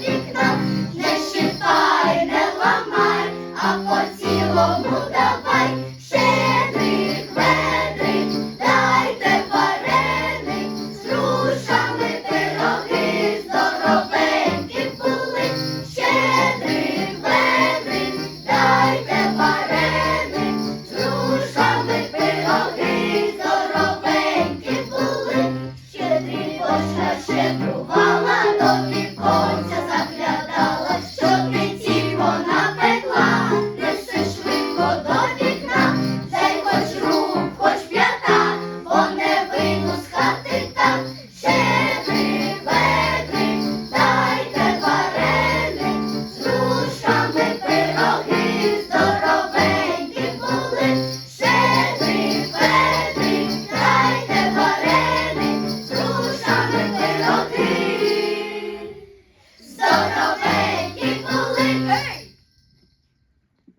вікна, не щипай, не ламай, а по цілому давай.